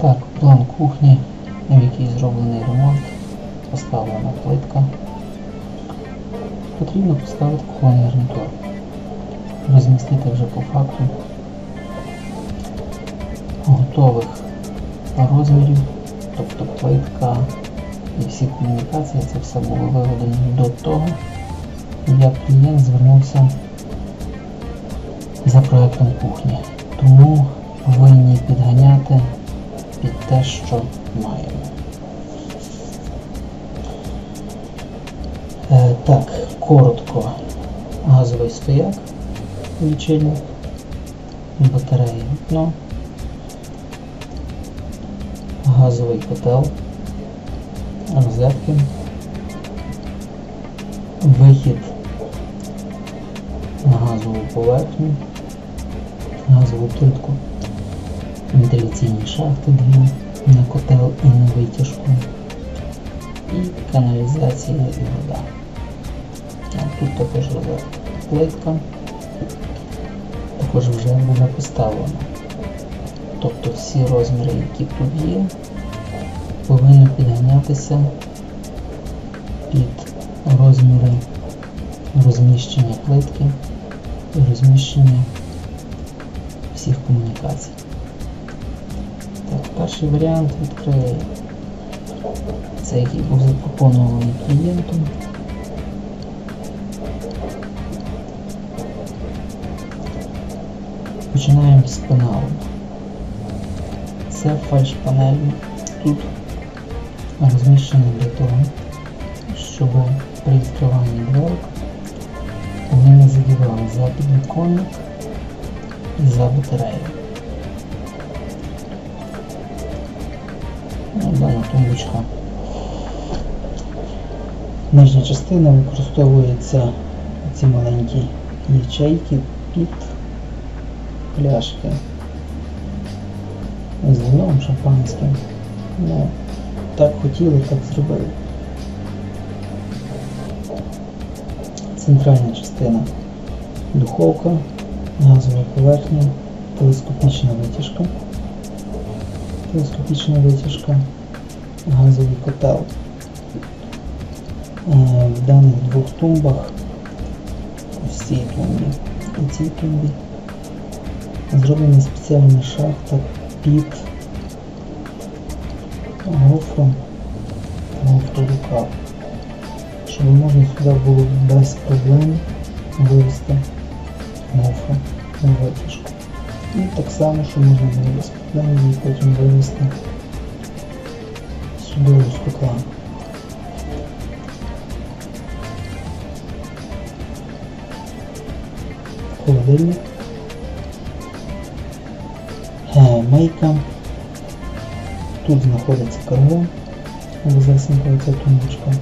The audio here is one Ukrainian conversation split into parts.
Так, план кухні, в якій зроблений ремонт, поставлена плитка. Потрібно поставити кухонний гарнітур. Розмістити вже по факту готових розмірів, тобто плитка і всі комунікації, це все було виведено до того, як клієнт звернувся за проектом кухні. Тому повинні підганяти під те, що маємо. Е, так, коротко. Газовий стояк, лічильник, батарея вікно, газовий котел, розетки, вихід на газову поверхню, газову плитку, вентиляційні шахти дві на котел і на витяжку, і каналізація і вода. Тут також розетка. Плитка також вже буде поставлена. Тобто всі розміри, які тут є, повинні підганятися під розміри розміщення плитки і розміщення всіх комунікацій. Перший варіант відкрию це який був запропонований клієнтом. Починаємо з пеналу. Це фальш-панель тут розміщена для того, щоб при відкриванні дверок вони не задівали за підвіконник і за батарею. Тумбочка. Нижня частина використовується ці маленькі ячейки під пляшки з вином шампанським. Ну, так хотіли, так зробили. Центральна частина духовка, газова поверхня, телескопічна витяжка, телескопічна витяжка, газовий котел. В даних двох тумбах, ось цій тумбі і цій тумбі, зроблена спеціальна шахта під гофром гофрорукав, щоб можна сюди було без проблем І само, що можна було проблем її потім сюди з котла. Холодильник. Мейка. Тут знаходиться карго, вузесенька ця тумбочка.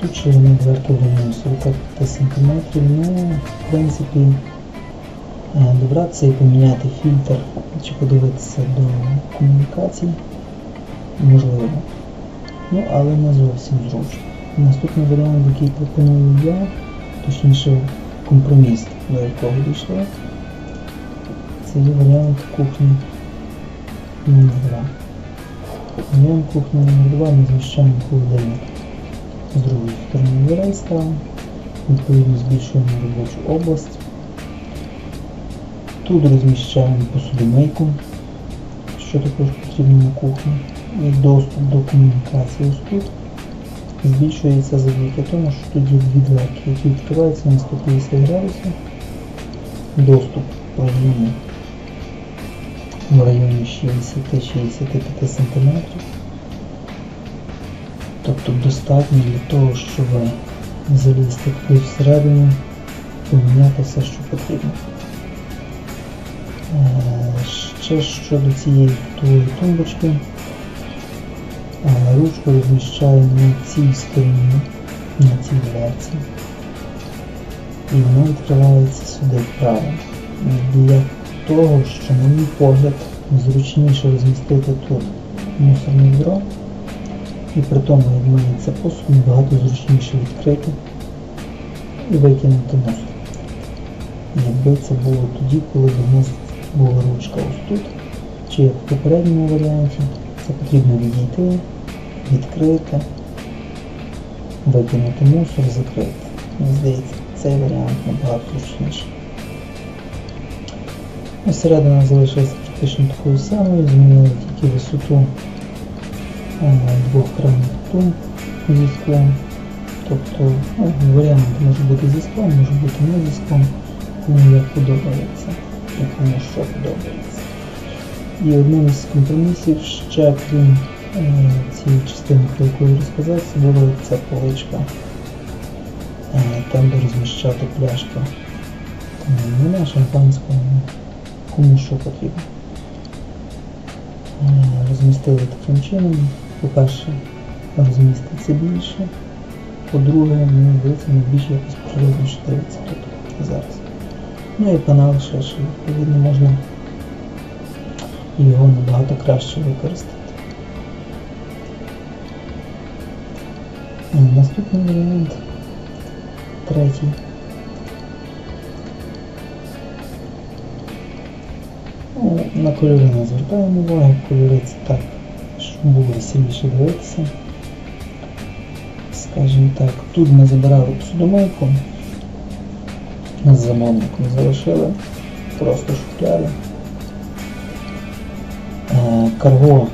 Тут ширина дверки в районі 45 см. Ну, в принципі, добратися і поміняти фільтр чи подивитися до комунікацій можливо. Ну, але не зовсім зручно. Наступний варіант, який пропоную я, точніше компроміс, до якого дійшли, це є варіант кухні номер 2. Варіант кухні номер 2 ми зміщаємо холодильник з другої сторони дверей ставимо, відповідно збільшуємо робочу область. Тут розміщаємо посудомийку, що також потрібно на кухні, і доступ до комунікації ось тут збільшується завдяки тому, що є дві дверки, які відкриваються на 150 градусів. Доступ розумний в районі 60-65 см. Тобто достатньо для того, щоб залізти всередину, поміняти все, що потрібно. Е, Ще щодо цієї готової тумбочки, е, ручку розміщаю на цій стороні, на цій дверці. І воно відкривається сюди вправо. Для того, що, на мій погляд, зручніше розмістити тут мусорне відро. І при тому, як мене це посуд, набагато зручніше відкрити і викинути мусор. Якби це було тоді, коли у нас була ручка ось тут, чи в попередньому варіанті, це потрібно відійти, відкрити, викинути мусор, закрити. Мені здається, цей варіант набагато зручніший. Ну, Середина залишилася практично такою самою, змінили тільки висоту е, двох кранних тумб зі склом. Тобто ну, варіант може бути зі склом, може бути не зі склом, кому як подобається і кому що подобається. І одним із компромісів ще крім е, цієї частини, про яку я розказав, це була ця поличка, е, там де розміщати пляшки. Е, Не на шампанського, кому що потрібно. Розмістили таким чином. По-перше, розміститься більше. По-друге, мені здається, найбільш якось природно що дивиться тут зараз. Ну і ще, що відповідно можна його набагато краще використати. Наступний варіант, третій. Ну, на кольори не звертаємо уваги, кольори це так, щоб було веселіше дивитися. Скажімо так, тут ми забирали посудомийку, з замовником залишили просто шухляди. Е, Карго,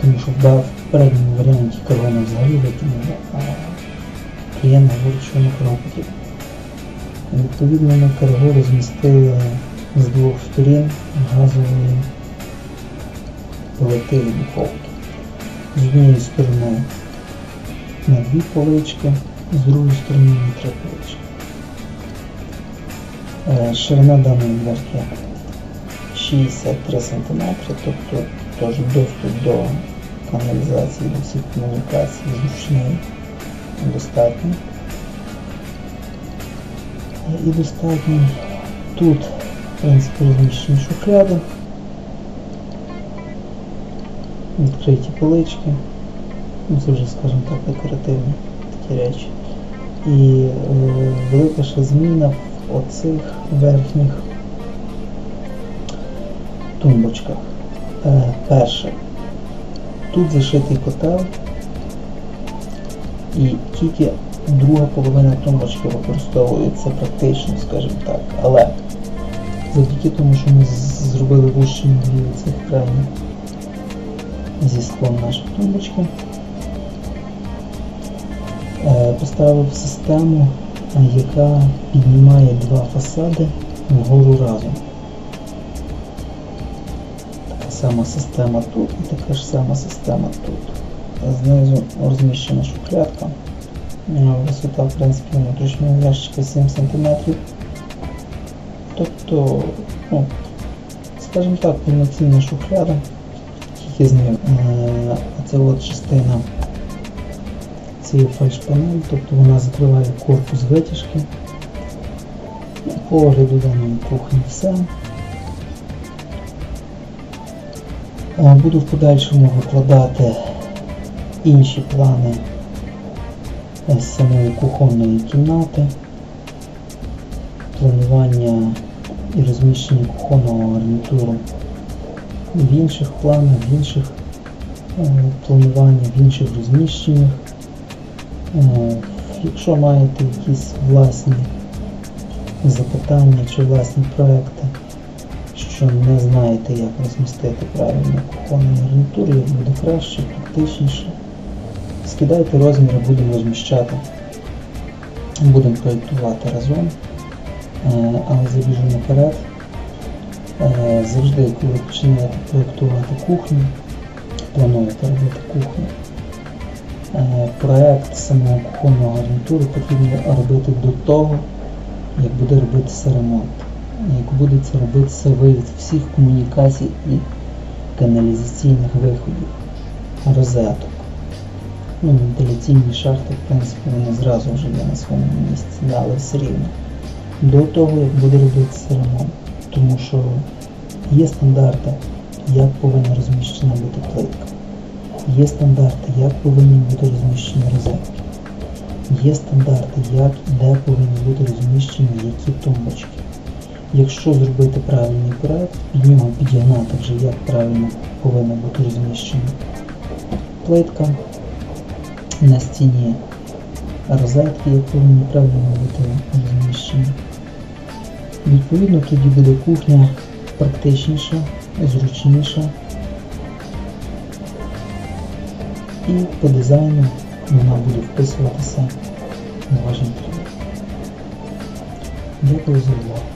тому що в передньому варіанті карго ми взагалі викинули, а клієнт говорить, що на карго. Відповідно на карго розмістили з двох сторін газової плити і духовки. З однієї сторони на дві полички, з другої сторони на три полички. Е, Ширина даної дверки 63 см, тобто теж доступ до каналізації, до всіх комунікацій зручний, достатньо. І достатньо тут, в принципі, розміщені шухляди, відкриті полички, ну це вже, скажімо так, декоративні такі речі. І е, велика ще зміна оцих верхніх тумбочках. Е, перше, тут зашитий котел і тільки друга половина тумбочки використовується практично, скажімо так. Але завдяки тому, що ми зробили вущені дві цих крайніх зі склом нашої тумбочки, е, поставив систему, яка піднімає два фасади вгору разом. Така сама система тут і така ж сама система тут. Знизу розміщена шухлядка. Е, Висота, в принципі, внутрішнього ящика 7 см. Тобто, ну, скажімо так, повноцінна шухляда, тільки з ним. Е, Оце от частина цієї фальшпанелі, тобто вона закриває корпус витяжки. По огляду даної кухні все. Е, Буду в подальшому викладати інші плани е, з самої кухонної кімнати, планування і розміщення кухонного гарнітуру в інших планах, в інших е, планування, в інших розміщеннях. Якщо маєте якісь власні запитання чи власні проекти, що не знаєте, як розмістити правильно кухонну гарнітуру, як буде краще, практичніше, скидайте розміри, будемо розміщати. Будемо проєктувати разом. Е, Але забіжу наперед. Е, Завжди, коли починаєте проєктувати кухню, плануєте робити кухню, проект самого кухонного гарнітуру потрібно робити до того, як буде робитися ремонт. Як буде це робитися вивід всіх комунікацій і каналізаційних виходів, розеток. Ну, вентиляційні шахти, в принципі, вони зразу вже є на своєму місці, да, але все рівно. До того, як буде робитися ремонт. Тому що є стандарти, як повинна розміщена бути плитка. Є стандарти, як повинні бути розміщені розетки. Є стандарти, як і де повинні бути розміщені які тумбочки. Якщо зробити правильний проект, під нього підігнати вже як правильно повинна бути розміщена плитка на стіні розетки, як повинні правильно бути розміщені. Відповідно, тоді буде кухня практичніша, зручніша і по дизайну вона буде вписуватися на ваш інтерв'ю. Дякую за увагу.